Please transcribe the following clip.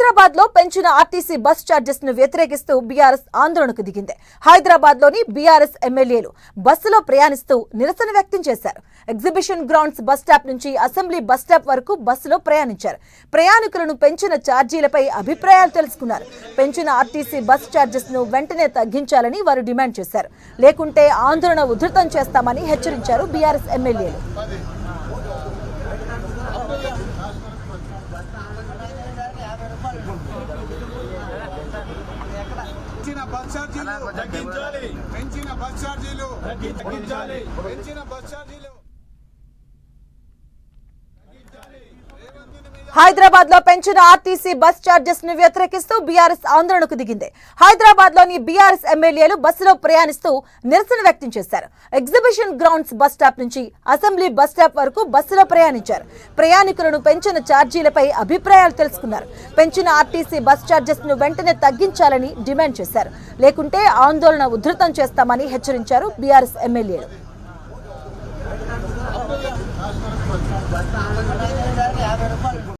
హైదరాబాద్లో పెంచిన RTC bus ఛార్జెస్ను వ్యతిరేకిస్తూ బీఆర్ఎస్ ఆందోళనకు దిగింది. హైదరాబాద్లోని బీఆర్ఎస్ ఎమ్మెల్యేలు బస్సులో ప్రయాణిస్తూ నిరసన వ్యక్తం చేశారు. ఎగ్జిబిషన్ గ్రౌండ్స్ బస్ స్టాప్ నుంచి అసెంబ్లీ బస్ స్టాప్ వరకు బస్సులో ప్రయాణించారు. ప్రయాణికులను పెంచిన ఛార్జీలపై అభిప్రాయాలు తెలుసుకున్నారు. పెంచిన ఆర్టీసీ బస్ ఛార్జెస్ను వెంటనే తగ్గించాలని వారు డిమాండ్ చేశారు. లేకుంటే ఆందోళన ఉధృతం చేస్తామని హెచ్చరించారు బీఆర్ఎస్ ఎమ్మెల్యేలు. బస్ ఛార్జీలు తగ్గించాలి. పెంచిన బస్ ఛార్జీలు తగ్గించాలి. పెంచిన బస్ ఛార్జీలు. హైదరాబాద్లో పెంచిన ఆర్టీసీ బస్ చార్జెస్ను వ్యతిరేకిస్తూ బీఆర్ఎస్ ఆందోళనకు దిగింది. హైదరాబాద్లోని బీఆర్ఎస్ ఎమ్మెల్యేలు బస్సులో ప్రయాణిస్తూ నిరసన వ్యక్తం చేశారు. ఎగ్జిబిషన్ గ్రౌండ్స్ బస్ స్టాప్ నుంచి అసెంబ్లీ బస్ స్టాప్ వరకు బస్సులో ప్రయాణించారు. ప్రయాణికులను పెంచిన ఛార్జీలపై అభిప్రాయాలు తెలుసుకున్నారు. పెంచిన ఆర్టీసీ బస్ చార్జెస్ను వెంటనే తగ్గించాలని డిమాండ్ చేశారు. లేకుంటే ఆందోళన ఉధృతం చేస్తామని హెచ్చరించారు బీఆర్ఎస్ ఎమ్మెల్యేలు.